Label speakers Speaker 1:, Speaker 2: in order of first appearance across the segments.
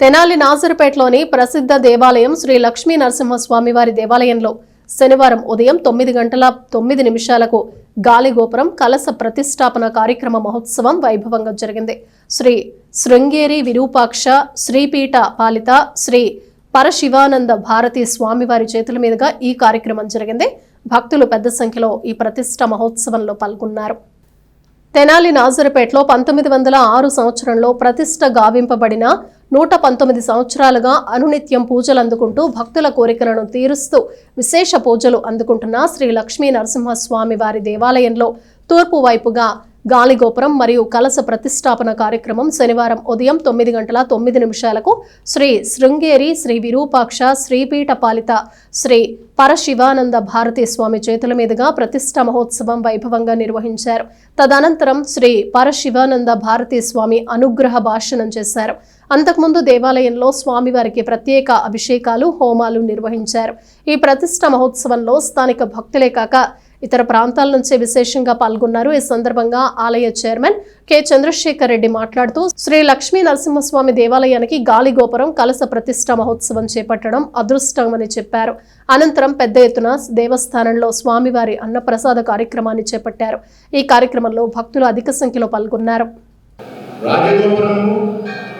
Speaker 1: తెనాలి నాజరుపేటలోని ప్రసిద్ధ దేవాలయం శ్రీ లక్ష్మీ నరసింహస్వామి వారి దేవాలయంలో శనివారం ఉదయం తొమ్మిది గంటల తొమ్మిది నిమిషాలకు గాలిగోపురం కలస ప్రతిష్టాపన కార్యక్రమ మహోత్సవం వైభవంగా జరిగింది. శ్రీ శృంగేరి విరూపాక్ష శ్రీపీఠ పాలిత శ్రీ పరశివానంద భారతి స్వామివారి చేతుల మీదుగా ఈ కార్యక్రమం జరిగింది. భక్తులు పెద్ద సంఖ్యలో ఈ ప్రతిష్ట మహోత్సవంలో పాల్గొన్నారు. తెనాలి నాజరుపేటలో పంతొమ్మిది వందల ఆరు సంవత్సరంలో ప్రతిష్ట గావింపబడిన నూట పంతొమ్మిది సంవత్సరాలుగా అనునిత్యం పూజలు అందుకుంటూ భక్తుల కోరికలను తీరుస్తూ విశేష పూజలు అందుకుంటున్న శ్రీ లక్ష్మీ నరసింహస్వామి వారి దేవాలయంలో తూర్పు వైపుగా గాలిగోపురం మరియు కలస ప్రతిష్టాపన కార్యక్రమం శనివారం ఉదయం తొమ్మిది గంటల తొమ్మిది నిమిషాలకు శ్రీ శృంగేరి శ్రీ విరూపాక్ష శ్రీపీఠ పాలిత శ్రీ పరశివానంద భారతీ స్వామి చేతుల మీదుగా ప్రతిష్ట మహోత్సవం వైభవంగా నిర్వహించారు. తదనంతరం శ్రీ పరశివానంద భారతీ స్వామి అనుగ్రహ భాషణం చేశారు. అంతకుముందు దేవాలయంలో స్వామివారికి ప్రత్యేక అభిషేకాలు హోమాలు నిర్వహించారు. ఈ ప్రతిష్ట మహోత్సవంలో స్థానిక భక్తులే కాక ఇతర ప్రాంతాల నుంచి విశేషంగా పాల్గొన్నారు. ఈ సందర్భంగా ఆలయ చైర్మన్ కె. చంద్రశేఖర్ రెడ్డి మాట్లాడుతూ శ్రీ లక్ష్మీ నరసింహస్వామి దేవాలయానికి గాలిగోపురం కలస ప్రతిష్ట మహోత్సవం చేపట్టడం అదృష్టమని చెప్పారు. అనంతరం పెద్ద ఎత్తున దేవస్థానంలో స్వామివారి అన్నప్రసాద కార్యక్రమాన్ని చేపట్టారు. ఈ కార్యక్రమంలో భక్తులు అధిక సంఖ్యలో పాల్గొన్నారు.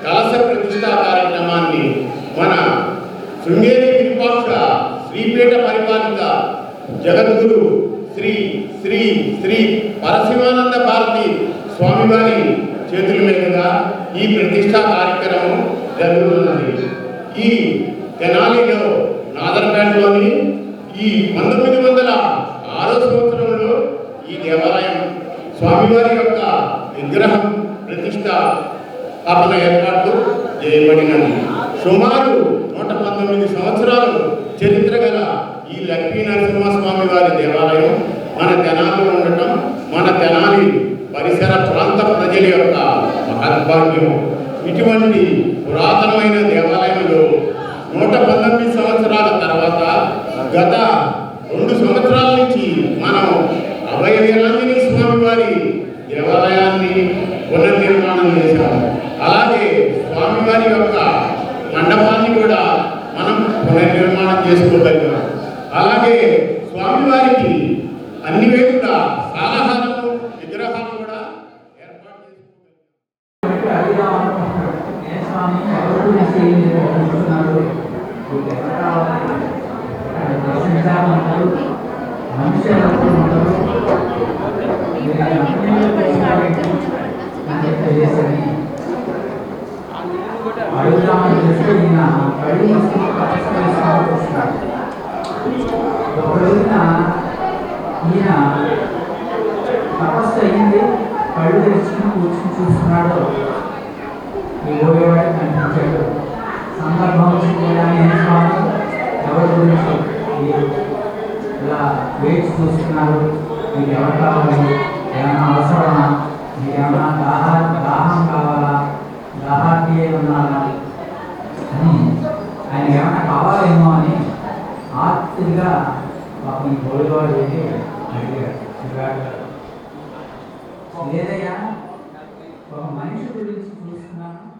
Speaker 2: కలస కార్యక్రమాన్ని మన శృంగేరి పరిపాలిత జగద్గురు శ్రీ శ్రీ పరశివానంద భారతి స్వామివారి చేతుల మీదుగా ఈ ప్రతిష్టా కార్యక్రమం జరుగుతున్నది. ఈ తెనాలిలో నాదర్పేటలోని ఈ పంతొమ్మిది వందల ఆరో సంవత్సరంలో ఈ దేవాలయం స్వామివారి యొక్క విగ్రహం ప్రతిష్ట స్థాపన ఏర్పాటు చేయబడినది. సుమారు నూట పంతొమ్మిది సంవత్సరాలు చరిత్ర గల ఈ లక్ష్మీ నరసింహస్వామి వారి దేవాలయం మన తెనాలి ఉండటం మన తెనాలి పరిసర ప్రాంత ప్రజల యొక్క మహద్భాగ్యం ఇటువంటి పురాతనమైన దేవాలయంలో నూట పంతొమ్మిది సంవత్సరాల తర్వాత గత రెండు సంవత్సరాల నుంచి మనం అభయ వీరాంజనేయ స్వామి వారి దేవాలయాన్ని పునర్నిర్మాణం చేశాము. అలాగే స్వామివారి యొక్క మండపాన్ని కూడా మనం పునర్నిర్మాణం చేసుకోగలిగాం అలాగే స్వామివారికి అన్ని వేళ సాలహాలను విగ్రహాలు కూడా ఏర్పాటు చేసుకోగలిగాం
Speaker 3: అడుగుదామని కళ్ళు ఈయన తపస్సు అయ్యింది కళ్ళు తెచ్చుకుని కూర్చుని చూస్తున్నాడు. ఈ పోయేవాడు కనిపించాడు. సందర్భం వచ్చిందని స్వామి ఎవరి గురించి ఇలా వేచి చూస్తున్నారు? మీకు ఎవరు కావాలి? ఏమైనా అవసరమా? మీకు ఏమైనా దాహా దాహం కావాలా? దాహానికి ఉన్నారా? అని ఆయన ఏమైనా కావాలేమో అని ఆత్తిగా పాపం ఈ గోడివాడు వెళ్ళి లేదయ్యా ఒక మనిషి గురించి చూస్తున్నాను.